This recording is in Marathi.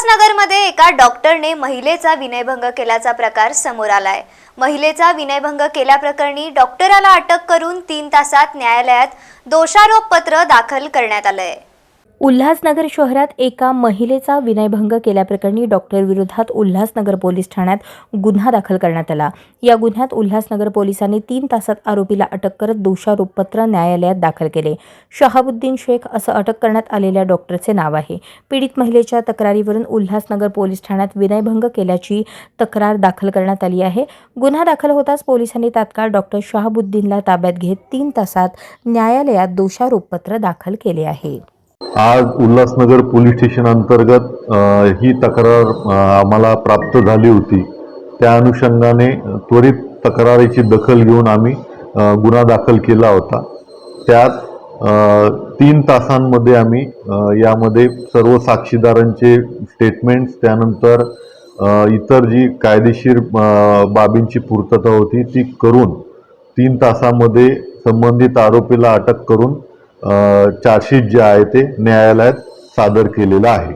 उल्हासनगरमध्ये एका डॉक्टरने महिलेचा विनयभंग केल्याचा प्रकार समोर आलाय. महिलेचा विनयभंग केल्याप्रकरणी डॉक्टराला अटक करून तीन तासात न्यायालयात दोषारोप पत्र दाखल करण्यात आलंय. उल्हासनगर शहरात एका महिलेचा विनयभंग केल्याप्रकरणी डॉक्टर विरोधात उल्हासनगर पोलीस ठाण्यात गुन्हा दाखल करण्यात आला. या गुन्ह्यात उल्हासनगर पोलिसांनी तीन तासात आरोपीला अटक करत दोषारोपपत्र न्यायालयात दाखल केले. शहाबुद्दीन शेख असं अटक करण्यात आलेल्या डॉक्टरचे नाव आहे. पीडित महिलेच्या तक्रारीवरून उल्हासनगर पोलीस ठाण्यात विनयभंग केल्याची तक्रार दाखल करण्यात आली आहे. गुन्हा दाखल होताच पोलिसांनी तात्काळ डॉक्टर शहाबुद्दीनला ताब्यात घेत तीन तासात न्यायालयात दोषारोपपत्र दाखल केले आहे. आज उल्हासनगर पोलीस स्टेशन अंतर्गत ही तक्रार आम्हाला प्राप्त झाली होती. त्या अनुषंगाने त्वरित तक्रारीची दखल घेऊन आम्ही गुन्हा दाखल केला होता. त्यात तीन तासांमध्ये आम्ही यामध्ये सर्व साक्षीदारांचे स्टेटमेंट्स त्यानंतर इतर जी कायदेशीर बाबींची पूर्तता होती ती करून तीन तासामध्ये संबंधित आरोपीला अटक करून चार्जशीट जे आहे ते न्यायालयात सादर केलेलं आहे.